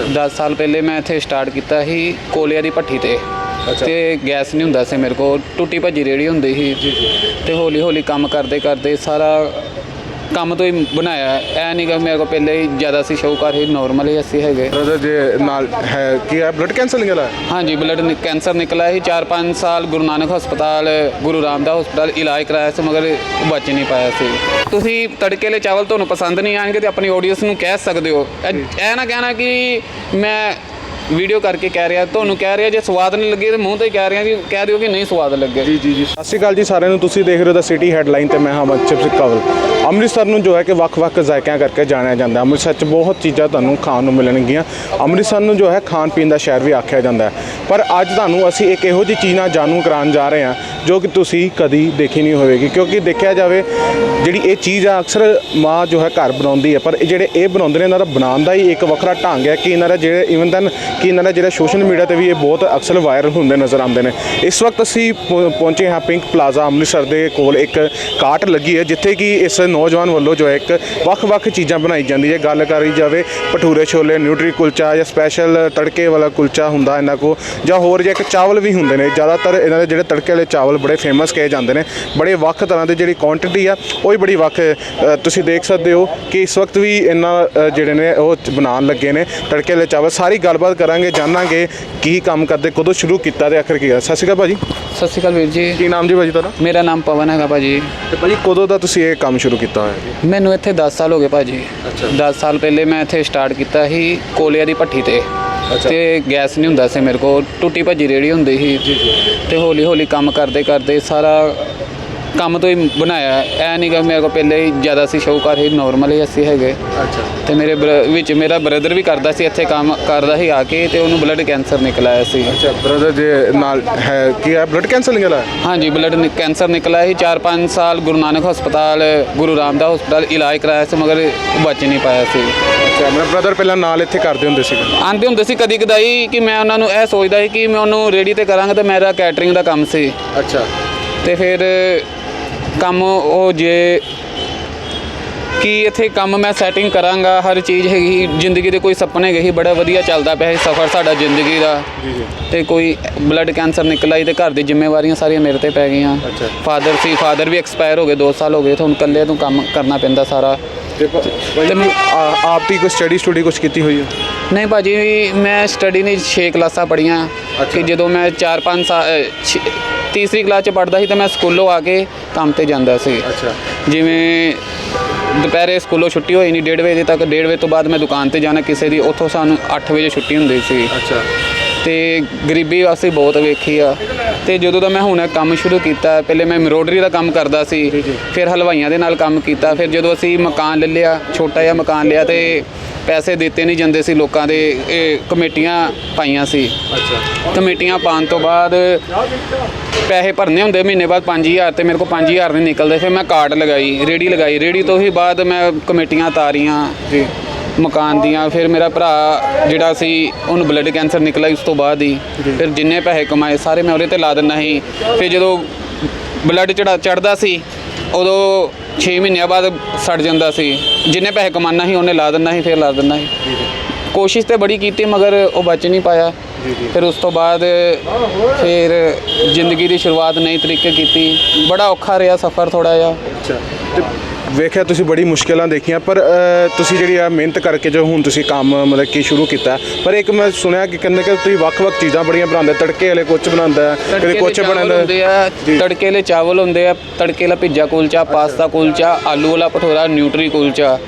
ਅੱਛਾ। 10 ਸਾਲ ਪਹਿਲੇ ਮੈਂ ਇੱਥੇ ਸਟਾਰਟ ਕੀਤਾ ਸੀ ਕੋਲਿਆਂ ਦੀ ਭੱਠੀ ਤੇ। ਤੇ ਗੈਸ ਨਹੀਂ ਹੁੰਦਾ ਸੀ ਮੇਰੇ ਕੋਲ ਟੁੱਟੀ ਭੱਜੀ ਰੇੜੀ ਹੁੰਦੀ ਸੀ ਤੇ ਹੌਲੀ ਹੌਲੀ ਕੰਮ ਕਰਦੇ ਕਰਦੇ ਸਾਰਾ ਕੰਮ ਤੋਂ ਹੀ ਬਣਾਇਆ ਐ ਨਹੀਂ ਕਿ ਮੇਰੇ ਕੋਲ ਪਹਿਲੇ ਹੀ ਜ਼ਿਆਦਾ ਸੀ ਸ਼ੌਕਾਰ ਹੀ ਨਾਰਮਲ ਹੀ ਅਸੀਂ ਹੈਗੇ। ਬ੍ਰਦਰ ਜੇ ਨਾਲ ਹੈ ਕੀ ਹੈ? ਬਲੱਡ ਕੈਂਸਰ ਨਿਕਲਾ ਹੈ ਹਾਂਜੀ ਬਲੱਡ ਕੈਂਸਰ ਨਿਕਲਾ ਸੀ। 4-5 ਸਾਲ ਗੁਰੂ ਨਾਨਕ ਹਸਪਤਾਲ ਗੁਰੂ ਰਾਮਦਾਸ ਹਸਪਤਾਲ ਇਲਾਜ ਕਰਾਇਆ ਸੀ ਮਗਰ ਬਚ ਨਹੀਂ ਪਾਇਆ ਸੀ। ਤੁਸੀਂ ਤੜਕੇ ਵਾਲੇ ਚਾਵਲ ਤੁਹਾਨੂੰ ਪਸੰਦ ਨਹੀਂ ਆਣਗੇ ਤੇ ਆਪਣੀ ਆਡੀਅנס ਨੂੰ ਕਹਿ ਸਕਦੇ ਹੋ। ਇਹ ਇਹ ਨਾ ਕਹਿਣਾ ਕਿ ਮੈਂ ਵੀਡੀਓ ਕਰਕੇ ਕਹਿ ਰਿਹਾ, ਤੁਹਾਨੂੰ ਕਹਿ ਰਿਹਾ, ਜੇ ਸਵਾਦ ਨਹੀਂ ਲੱਗੇ ਤੇ ਮੂੰਹ ਤੇ ਹੀ ਕਹਿ ਰਿਹਾ ਕਿ ਕਹਿ ਦਿਓ ਕਿ ਨਹੀਂ ਸਵਾਦ ਲੱਗੇ। ਜੀ ਜੀ ਜੀ। ਸਤਿ ਸ਼੍ਰੀ ਅਕਾਲ ਜੀ ਸਾਰਿਆਂ ਨੂੰ, ਤੁਸੀਂ ਦੇਖ ਰਹੇ ਹੋ ਦਾ ਸਿਟੀ ਹੈਡਲਾਈਨ ਤੇ ਮੈਂ ਹਾਂ ਮਨਚਿਪ ਸਿੰਘ ਕਵਲ ਅੰਮ੍ਰਿਤਸਰ ਨੂੰ ਜੋ ਹੈ ਕਿ ਵੱਖ-ਵੱਖ ਜ਼ਾਇਕਿਆਂ ਕਰਕੇ ਜਾਣਿਆ ਜਾਂਦਾ ਅੰਮ੍ਰਿਤਸਰ 'ਚ ਬਹੁਤ ਚੀਜ਼ਾਂ ਤੁਹਾਨੂੰ ਖਾਣ ਨੂੰ ਮਿਲਣਗੀਆਂ। ਅੰਮ੍ਰਿਤਸਰ ਨੂੰ ਜੋ ਹੈ ਖਾਣ ਪੀਣ ਦਾ ਸ਼ਹਿਰ ਵੀ ਆਖਿਆ ਜਾਂਦਾ ਹੈ। ਪਰ ਅੱਜ ਤੁਹਾਨੂੰ ਅਸੀਂ ਇੱਕ ਇਹੋ ਜਿਹੀ ਚੀਜ਼ ਨਾਲ ਜਾਣੂ ਕਰਾਉਣ ਜਾ ਰਹੇ ਹਾਂ, ਜੋ ਕਿ ਤੁਸੀਂ ਕਦੀ ਦੇਖੀ ਨਹੀਂ ਹੋਵੇਗੀ। ਕਿਉਂਕਿ ਦੇਖਿਆ ਜਾਵੇ, ਜਿਹੜੀ ਇਹ ਚੀਜ਼ ਆ, ਅਕਸਰ ਮਾਂ ਜੋ ਹੈ ਘਰ ਬਣਾਉਂਦੀ ਹੈ, ਪਰ ਇਹ ਜਿਹੜੇ ਇਹ ਬਣਾਉਂਦੇ ਨੇ, ਇਹਨਾਂ ਦਾ ਬਣਾਉਣ ਦਾ ਹੀ ਇੱਕ ਵੱਖਰਾ ਢੰਗ ਹੈ ਕਿ ਇਹਨਾਂ ਦਾ ਜਿਹੜੇ ਇਵਨ ਦਨ ਕਿ ਇਹਨਾਂ ਦਾ ਜਿਹੜਾ ਸੋਸ਼ਲ ਮੀਡੀਆ ਤੇ ਵੀ ਇਹ ਬਹੁਤ ਅਕਸਰ ਵਾਇਰਲ ਹੁੰਦੇ ਨਜ਼ਰ ਆਉਂਦੇ ਨੇ। ਇਸ ਵਕਤ ਅਸੀਂ ਪਹੁੰ- ਪਹੁੰਚੇ ਹਾਂ ਪਿੰਕ ਪਲਾਜ਼ਾ ਅੰਮ੍ਰਿਤਸਰ ਦੇ ਕੋਲ ਇੱਕ ਕਾਟ ਲੱਗੀ ਹੈ, ਜਿੱਥੇ ਕਿ ਇਸ ਨੌਜਵਾਨ ਵੱਲੋਂ ਜੋ ਹੈ ਇੱਕ ਵੱਖ-ਵੱਖ ਚੀਜ਼ਾਂ ਬਣਾਈ ਜਾਂਦੀ ਹੈ। ਗੱਲ ਕਰੀ ਜਾਵੇ, ਭਟੂਰੇ ਛੋਲੇ ਨਿਊਟਰੀ ਕੁਲਚਾ ਜਾਂ ਸਪੈਸ਼ਲ ਤੜਕੇ ਵਾਲਾ ਕੁਲਚਾ ਹੁੰਦਾ ਇਹਨਾਂ ਕੋ ਜਾਂ ਹੋਰ ਜੇ ਇੱਕ ਚਾਵਲ ਵੀ ਹੁੰਦੇ ਨੇ ਜ਼ਿਆਦਾਤਰ ਇਹਨਾਂ ਦੇ ਜਿਹੜੇ ਤੜਕੇ ਵਾਲੇ ਚਾਵਲ ਬੜੇ ਫੇਮਸ ਕਹੇ ਜਾਂਦੇ ਨੇ ਬੜੇ ਵੱਖ ਤਰ੍ਹਾਂ ਦੇ ਜਿਹੜੀ ਕੁਆਂਟੀਟੀ ਆ ਉਹ ਹੀ ਬੜੀ ਵੱਖ ਤੁਸੀਂ ਦੇਖ ਸਕਦੇ ਹੋ ਕਿ ਇਸ ਵਕਤ ਵੀ ਇਹਨਾਂ ਜਿਹੜੇ ਨੇ ਉਹ ਬਣਾਉਣ ਲੱਗੇ ਨੇ ਤੜਕੇ ਵਾਲੇ ਚਾਵਲ। ਸਾਰੀ ਗੱਲਬਾਤ ਕਰਾਂਗੇ ਜਾਣਾਂਗੇ ਕੀ ਕੰਮ ਕਰਦੇ ਕਦੋਂ ਸ਼ੁਰੂ ਕੀਤਾ ਤੇ ਆਖਰ ਕੀ ਸਤਿ ਸ਼੍ਰੀ ਅਕਾਲ ਭਾਜੀ। ਸਤਿ ਸ਼੍ਰੀ ਅਕਾਲ ਵੀਰ ਜੀ। ਕੀ ਨਾਮ ਜੀ ਭਾਜੀ ਤੁਹਾਡਾ? ਮੇਰਾ ਨਾਮ ਪਵਨ ਹੈਗਾ ਭਾਜੀ। ਤੇ ਭਾਜੀ ਕਦੋਂ ਦਾ ਤੁਸੀਂ ਇਹ ਕੰਮ ਸ਼ੁਰੂ ਕੀਤਾ ਹੋਇਆ? ਜੀ ਮੈਨੂੰ ਇੱਥੇ 10 ਸਾਲ ਹੋ ਗਏ ਭਾਜੀ। ਅੱਛਾ। 10 ਸਾਲ ਪਹਿਲੇ ਮੈਂ ਇੱਥੇ ਸਟਾਰਟ ਕੀਤਾ ਸੀ ਕੋਲਿਆਂ ਦੀ ਭੱਠੀ ਤੇ। ਤੇ ਗੈਸ ਨਹੀਂ ਹੁੰਦਾ ਸੀ ਮੇਰੇ ਕੋਲ, ਟੁੱਟੀ ਭੱਜੀ ਰੇੜੀ ਹੁੰਦੀ ਸੀ। ਜੀ ਤੇ ਹੌਲੀ ਹੌਲੀ ਕੰਮ ਕਰਦੇ ਕਰਦੇ ਸਾਰਾ ਕੰਮ ਤੋਂ ਹੀ ਬਣਾਇਆ। ਐ ਨਹੀਂ ਕਿ ਮੇਰੇ ਕੋਲ ਪਹਿਲੇ ਹੀ ਜ਼ਿਆਦਾ ਸੀ ਸ਼ੌਕਾਰ ਹੀ ਨਾਰਮਲ ਹੀ ਅਸੀਂ ਹੈਗੇ। ਅੱਛਾ। ਤੇ ਮੇਰੇ ਬਰ- ਵਿੱਚ ਮੇਰਾ ਬ੍ਰਦਰ ਵੀ ਕਰਦਾ ਸੀ ਇੱਥੇ ਕੰਮ ਕਰਦਾ ਸੀ ਆ ਕੇ ਤੇ ਉਹਨੂੰ ਬਲੱਡ ਕੈਂਸਰ ਨਿਕਲ ਆਇਆ ਸੀ। ਅੱਛਾ ਬ੍ਰਦਰ ਜੇ ਨਾਲ ਹੈ ਕੀ ਹੈ? ਬਲੱਡ ਕੈਂਸਰ ਨਿਕਲਾ ਹੈ ਹਾਂਜੀ ਬਲੱਡ ਕੈਂਸਰ ਨਿਕਲਾ ਸੀ। 4-5 ਸਾਲ ਗੁਰੂ ਨਾਨਕ ਹਸਪਤਾਲ ਗੁਰੂ ਰਾਮਦਾਸ ਹਸਪਤਾਲ ਇਲਾਜ ਕਰਾਇਆ ਸੀ ਮਗਰ ਬਚ ਨਹੀਂ ਪਾਇਆ ਸੀ। ਅੱਛਾ ਮੇਰਾ ਬ੍ਰਦਰ ਪਹਿਲਾਂ ਨਾਲ ਇੱਥੇ ਕਰਦੇ ਹੁੰਦੇ ਸੀਗੇ? ਆਂਦੇ ਹੁੰਦੇ ਸੀ ਕਦੀ ਕਦਾਈ ਕਿ ਮੈਂ ਉਹਨਾਂ ਨੂੰ ਇਹ ਸੋਚਦਾ ਸੀ ਕਿ ਮੈਂ ਉਹਨੂੰ ਰੇਡੀ ਤੇ ਕਰਾਂਗਾ ਤੇ ਮੇਰਾ ਕੈਟਰਿੰਗ ਦਾ ਕੰਮ ਸੀ। ਅੱਛਾ। ਤੇ ਫਿਰ ਕੰਮ ਉਹ ਜੇ ਕੀ ਇੱਥੇ ਕੰਮ ਮੈਂ ਸੈਟਿੰਗ ਕਰਾਂਗਾ ਹਰ ਚੀਜ਼ ਹੈਗੀ ਜ਼ਿੰਦਗੀ ਦੇ ਕੋਈ ਸੁਪਨੇ ਸੀ ਬੜਾ ਵਧੀਆ ਚੱਲਦਾ ਪਿਆ ਸੀ ਸਫ਼ਰ ਸਾਡਾ ਜ਼ਿੰਦਗੀ ਦਾ। ਤੇ ਕੋਈ ਬਲੱਡ ਕੈਂਸਰ ਨਿਕਲ ਆਈ ਤੇ ਘਰ ਦੀ ਜ਼ਿੰਮੇਵਾਰੀਆਂ ਸਾਰੀਆਂ ਮੇਰੇ ਤੇ ਪੈ ਗਈਆਂ। ਫਾਦਰ ਸੀ ਫਾਦਰ ਵੀ ਐਕਸਪਾਇਰ ਹੋ ਗਏ 2 ਸਾਲ ਹੋ ਗਏ ਤੇ ਹੁਣ ਇਕੱਲੇ ਤੋਂ ਕੰਮ ਕਰਨਾ ਪੈਂਦਾ ਸਾਰਾ। ਤੇ ਆਪ ਦੀ ਕੋਈ ਸਟੱਡੀ ਸਟੂਡੀ ਕੁਝ ਕੀਤੀ ਹੋਈ ਹੈ ਨਹੀਂ ਭਾਜੀ ਮੈਂ ਸਟੱਡੀ ਨਹੀਂ 6 ਕਲਾਸਾਂ ਪੜ੍ਹੀਆਂ। ਕਿ ਜਦੋਂ ਮੈਂ 4-5 ਸਾਲ ਤੀਸਰੀ ਕਲਾਸ ਚ ਪੜ੍ਹਦਾ ਸੀ ਤਾਂ ਮੈਂ ਸਕੂਲੋਂ ਆ ਕੇ ਕੰਮ ਤੇ ਜਾਂਦਾ ਸੀ। ਅੱਛਾ। ਜਿਵੇਂ ਦੁਪਹਿਰੇ ਸਕੂਲੋਂ ਛੁੱਟੀ ਹੋਈ ਨਹੀਂ 1:30 ਵਜੇ ਤੱਕ 1:30 ਵਜੇ ਤੋਂ ਬਾਅਦ ਮੈਂ ਦੁਕਾਨ ਤੇ ਜਾਣਾ ਕਿਸੇ ਦੀ ਉੱਥੋਂ ਸਾਨੂੰ 8 ਵਜੇ ਛੁੱਟੀ ਹੁੰਦੀ ਸੀ। ਅੱਛਾ। ਤੇ ਗਰੀਬੀ ਵਾਸਤੇ ਬਹੁਤ ਵੇਖੀ ਆ। ਤੇ ਜਦੋਂ ਦਾ ਮੈਂ ਹੁਣ ਕੰਮ ਸ਼ੁਰੂ ਕੀਤਾ ਪਹਿਲੇ ਮੈਂ ਐਮਬ੍ਰੋਇਡਰੀ ਦਾ ਕੰਮ ਕਰਦਾ ਸੀ। ਫਿਰ ਹਲਵਾਈਆਂ ਦੇ ਨਾਲ ਕੰਮ ਕੀਤਾ ਫਿਰ ਜਦੋਂ ਅਸੀਂ ਮਕਾਨ ਲੈ ਲਿਆ ਛੋਟਾ ਜਿਹਾ ਮਕਾਨ ਲਿਆ ਤੇ ਪੈਸੇ ਦਿੱਤੇ ਨਹੀਂ ਜਾਂਦੇ ਸੀ ਲੋਕਾਂ ਦੇ ਇਹ ਕਮੇਟੀਆਂ ਪਾਈਆਂ ਸੀ। ਅੱਛਾ। ਕਮੇਟੀਆਂ ਪਾਉਣ ਤੋਂ ਬਾਅਦ ਪੈਸੇ ਭਰਨੇ ਹੁੰਦੇ ਮਹੀਨੇ ਬਾਅਦ 5000 ਤੇ ਮੇਰੇ ਕੋਲ 5000 ਨਹੀਂ ਨਿਕਲਦੇ। ਫਿਰ ਮੈਂ ਕਾਰਡ ਲਗਾਈ ਰੇੜੀ ਲਗਾਈ। ਰੇੜੀ ਤੋਂ ਹੀ ਬਾਅਦ ਮੈਂ ਕਮੇਟੀਆਂ ਤਾਰੀਆਂ ਜੀ। ਮਕਾਨ ਦੀਆਂ। ਫਿਰ ਮੇਰਾ ਭਰਾ ਜਿਹੜਾ ਸੀ ਉਹਨੂੰ ਬਲੱਡ ਕੈਂਸਰ ਨਿਕਲਾ ਉਸ ਤੋਂ ਬਾਅਦ ਹੀ। ਫਿਰ ਜਿੰਨੇ ਪੈਸੇ ਕਮਾਏ ਸਾਰੇ ਮੈਂ ਉਹਦੇ ਤੇ ਲਾ ਦਿੰਦਾ ਸੀ। ਫਿਰ ਜਦੋਂ ਬਲੱਡ ਚੜਾ ਚੜਦਾ ਸੀ ਉਦੋਂ 6 ਮਹੀਨਿਆਂ ਬਾਅਦ ਸੜ ਜਾਂਦਾ ਸੀ। ਜਿੰਨੇ ਪੈਸੇ ਕਮਾਨਾ ਸੀ ਉਹਨੇ ਲਾ ਦਿੰਦਾ ਸੀ ਫਿਰ ਲਾ ਦਿੰਦਾ ਸੀ। ਕੋਸ਼ਿਸ਼ ਤੇ ਬੜੀ ਕੀਤੀ ਮਗਰ ਉਹ ਬਚ ਨਹੀਂ ਪਾਇਆ। ਫਿਰ ਉਸ ਤੋਂ ਬਾਅਦ ਫਿਰ ਜ਼ਿੰਦਗੀ ਦੀ ਸ਼ੁਰੂਆਤ ਨਈ ਤਰੀਕੇ ਕੀਤੀ। ਬੜਾ ਔਖਾ ਰਿਹਾ ਸਫ਼ਰ ਥੋੜਾ ਜਿਹਾ। ਅੱਛਾ। ਵੇਖਿਆ ਤੁਸੀਂ ਬੜੀ ਮੁਸ਼ਕਿਲਾਂ ਦੇਖੀਆਂ ਪਰ ਤੁਸੀਂ ਜਿਹੜੀ ਆ ਮਿਹਨਤ ਕਰਕੇ ਜੋ ਹੁਣ ਤੁਸੀਂ ਕੰਮ ਮਤਲਬ ਕਿ ਸ਼ੁਰੂ ਕੀਤਾ ਪਰ ਇੱਕ ਮੈਂ ਸੁਣਿਆ ਕਿ ਕਹਿੰਦੇ ਕਿ ਤੁਸੀਂ ਵੱਖ-ਵੱਖ ਚੀਜ਼ਾਂ ਬੜੀਆਂ ਬਣਾਉਂਦੇ ਤੜਕੇ ਵਾਲੇ ਕੁਝ ਬਣਾਉਂਦਾ ਕਦੇ ਕੁਝ ਬਣਾਉਂਦਾ। ਹੁੰਦੇ ਆ ਜੀ। ਤੜਕੇ ਵਾਲੇ ਚਾਵਲ ਹੁੰਦੇ ਆ ਤੜਕੇ ਵਾਲਾ ਭਿੱਜਾ ਕੁਲਚਾ ਪਾਸਤਾ ਕੁਲਚਾ ਆਲੂ ਵਾਲਾ ਭਟੂਰਾ ਨਿਊਟਰੀ ਕੁਲਚਾ।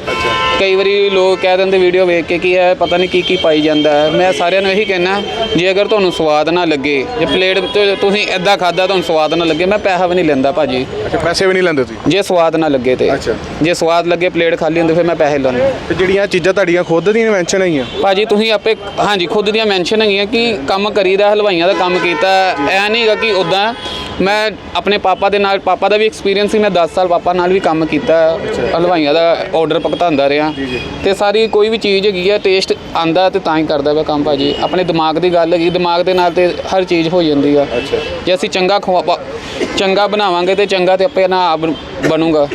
ਕਈ ਵਾਰੀ ਲੋਕ ਕਹਿ ਦਿੰਦੇ ਵੀਡੀਓ ਵੇਖ ਕੇ ਕਿ ਇਹ ਪਤਾ ਨਹੀਂ ਕੀ ਕੀ ਪਾਈ ਜਾਂਦਾ ਹੈ। ਮੈਂ ਸਾਰਿਆਂ ਨੂੰ ਇਹੀ ਕਹਿਣਾ ਜੇ ਅਗਰ ਤੁਹਾਨੂੰ ਸਵਾਦ ਨਾ ਲੱਗੇ ਜੇ ਪਲੇਟ ਤੇ ਤੁਸੀਂ ਐਦਾਂ ਖਾਦਾ ਤੁਹਾਨੂੰ ਸਵਾਦ ਨਾ ਲੱਗੇ ਮੈਂ ਪੈਸਾ ਵੀ ਨਹੀਂ ਲੈਂਦਾ ਭਾਜੀ। ਅੱਛਾ ਪੈਸੇ ਵੀ ਨਹੀਂ ਲੈਂਦੇ ਤੁਸੀਂ? ਜੇ ਸਵਾਦ ਨਾ ਲੱਗੇ ਤੇ। ਅੱਛਾ। ਜੇ ਸਵਾਦ ਲੱਗੇ ਪਲੇਟ ਖਾਲੀ ਹੁੰਦੀ ਫਿਰ ਮੈਂ ਪੈਸੇ ਲਾਉਂਦਾ। ਤੇ ਜਿਹੜੀਆਂ ਚੀਜ਼ਾਂ ਤੁਹਾਡੀਆਂ ਖੁਦ ਦੀਆਂ ਇਨਵੈਂਸ਼ਨ ਹੈਗੀਆਂ? ਭਾਜੀ ਤੁਸੀਂ ਆਪੇ ਹਾਂਜੀ ਖੁਦ ਦੀਆਂ ਮੈਂਸ਼ਨ ਹੈਗੀਆਂ ਕਿ ਕੰਮ ਕਰੀਦਾ ਹਲਵਾਈਆਂ ਦਾ ਕੰਮ ਕੀਤਾ। ਐ ਨਹੀਂਗਾ ਕਿ ਉਦਾਂ ਮੈਂ ਆਪਣੇ ਪਾਪਾ ਦੇ ਨਾਲ ਪਾਪਾ ਦਾ ਵੀ ਐਕਸਪੀਰੀਅੰਸ ਸੀ ਮੈਂ 10 ਸਾਲ ਪਾਪਾ ਨਾਲ ਵੀ ਕੰਮ ਕੀਤਾ। ਹਲਵਾਈਆਂ ਦਾ ਆਰਡਰ ਭੁਗਤਾਉਂਦਾ ਰਿਹਾ। ਤੇ ਸਾਰੀ ਕੋਈ ਵੀ ਚੀਜ਼ ਹੈਗੀ ਆ ਟੇਸਟ ਆਂਦਾ ਤੇ ਤਾਂ ਹੀ ਕਰਦਾ ਵਾ ਕੰਮ ਭਾਜੀ। ਆਪਣੇ ਦਿਮਾਗ ਦੀ ਗੱਲ ਹੈਗੀ ਦਿਮਾਗ ਦੇ ਨਾਲ ਤੇ ਹਰ ਚੀਜ਼ ਹੋ ਜਾਂਦੀ ਆ। ਅੱਛਾ। ਜੇ ਅਸੀਂ ਚੰਗਾ ਖਵਾ ਚੰਗਾ ਬਣਾਵਾਂਗੇ ਤੇ ਚੰਗਾ ਤੇ ਆਪੇ ਨਾ ਆਪ ਬਣੂਗਾ।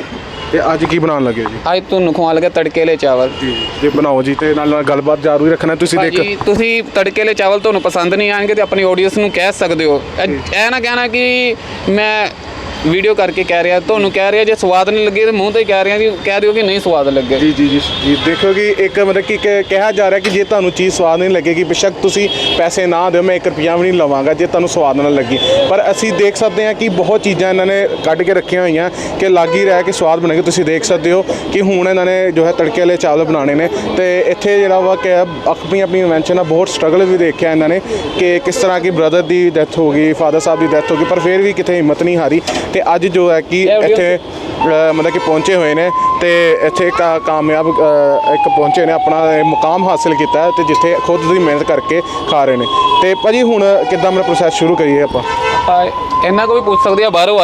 ਤੇ ਅੱਜ ਕੀ ਬਣਾਉਣ ਲੱਗੇ ਜੀ? ਅੱਜ ਤੁਹਾਨੂੰ ਖਵਾਉਣ ਲੱਗਾ ਤੜਕੇਲੇ ਚਾਵਲ। ਜੀ ਜੀ ਬਣਾਓ ਜੀ ਤੇ ਨਾਲ ਨਾਲ ਗੱਲਬਾਤ ਜਾਰੂ ਰੱਖਣਾ ਤੁਸੀਂ ਦੇਖ ਭਾਜੀ ਤੁਸੀਂ ਤੜਕੇਲੇ ਚਾਵਲ ਤੁਹਾਨੂੰ ਪਸੰਦ ਨਹੀਂ ਆਣਗੇ ਤੇ ਆਪਣੀ ਆਡੀਅנס ਨੂੰ ਕਹਿ ਸਕਦੇ ਹੋ। ਇਹ ਇਹ ਨਾ ਕਹਿਣਾ ਕਿ ਮੈਂ ਵੀਡੀਓ ਕਰਕੇ ਕਹਿ ਰਿਹਾ, ਤੁਹਾਨੂੰ ਕਹਿ ਰਿਹਾ ਜੇ ਸਵਾਦ ਨਹੀਂ ਲੱਗੇ ਤੇ ਮੂੰਹ ਤੇ ਹੀ ਕਹਿ ਰਿਹਾ ਕਿ ਕਹਿ ਦਿਓ ਕਿ ਨਹੀਂ ਸਵਾਦ ਲੱਗੇ। ਜੀ ਜੀ ਜੀ ਜੀ, ਦੇਖੋ ਕਿ ਇੱਕ ਮਤਲਬ ਕਿ ਕਿ- ਕਿਹਾ ਜਾ ਰਿਹਾ ਕਿ ਜੇ ਤੁਹਾਨੂੰ ਚੀਜ਼ ਸਵਾਦ ਨਹੀਂ ਲੱਗੇਗੀ, ਬੇਸ਼ੱਕ ਤੁਸੀਂ ਪੈਸੇ ਨਾ ਦਿਓ, ਮੈਂ 1 ਰੁਪਿਆ ਵੀ ਨਹੀਂ ਲਵਾਂਗਾ ਜੇ ਤੁਹਾਨੂੰ ਸਵਾਦ ਨਾ ਲੱਗੀ। ਪਰ ਅਸੀਂ ਦੇਖ ਸਕਦੇ ਹਾਂ ਕਿ ਬਹੁਤ ਚੀਜ਼ਾਂ ਇਹਨਾਂ ਨੇ ਕੱਢ ਕੇ ਰੱਖੀਆਂ ਹੋਈਆਂ ਕਿ ਲੱਗ ਹੀ ਰਿਹਾ ਕਿ ਸਵਾਦ ਬਣੇਗੀ। ਤੁਸੀਂ ਦੇਖ ਸਕਦੇ ਹੋ ਕਿ ਹੁਣ ਇਹਨਾਂ ਨੇ ਜੋ ਹੈ ਤੜਕੇ ਵਾਲੇ ਚਾਵਲ ਬਣਾਉਣੇ ਨੇ ਤੇ ਇੱਥੇ ਜਿਹੜਾ ਵਾ ਕਿ ਆਪਣੀ ਆਪਣੀ ਇਨਵੈਂਸ਼ਨ ਆ ਬਹੁਤ ਸਟਰਗਲ ਵੀ ਦੇਖਿਆ ਇਹਨਾਂ ਨੇ ਕਿ ਕਿਸ ਤਰ੍ਹਾਂ ਕਿ ਬ੍ਰਦਰ ਦੀ ਡੈਥ ਹੋ ਗਈ ਫਾਦਰ ਸਾਹਿਬ ਦੀ ਡੈਥ ਹੋ ਗਈ, ਪਰ ਫਿਰ ਵੀ ਕਿਤੇ ਹਿੰਮਤ ਨਹੀਂ ਹਾਰੀ। ਤੇ ਅੱਜ ਜੋ ਹੈ ਕਿ ਇੱਥੇ ਮਤਲਬ ਕਿ ਪਹੁੰਚੇ ਹੋਏ ਨੇ ਤੇ ਇੱਥੇ ਕਾ- ਕਾਮਯਾਬ ਇੱਕ ਪਹੁੰਚੇ ਨੇ ਆਪਣਾ ਮੁਕਾਮ ਹਾਸਿਲ ਕੀਤਾ ਹੈ ਤੇ ਜਿੱਥੇ ਖੁਦ ਦੀ ਮਿਹਨਤ ਕਰਕੇ ਖਾ ਰਹੇ ਨੇ। ਤੇ ਭਾਜੀ ਹੁਣ ਕਿੱਦਾਂ ਮੇਰਾ ਪ੍ਰੋਸੈਸ ਸ਼ੁਰੂ ਕਰੀਏ ਆਪਾਂ? ਇਹਨਾਂ ਕੋਈ ਪੁੱਛ ਸਕਦੇ ਆ ਬਾਹਰੋਂ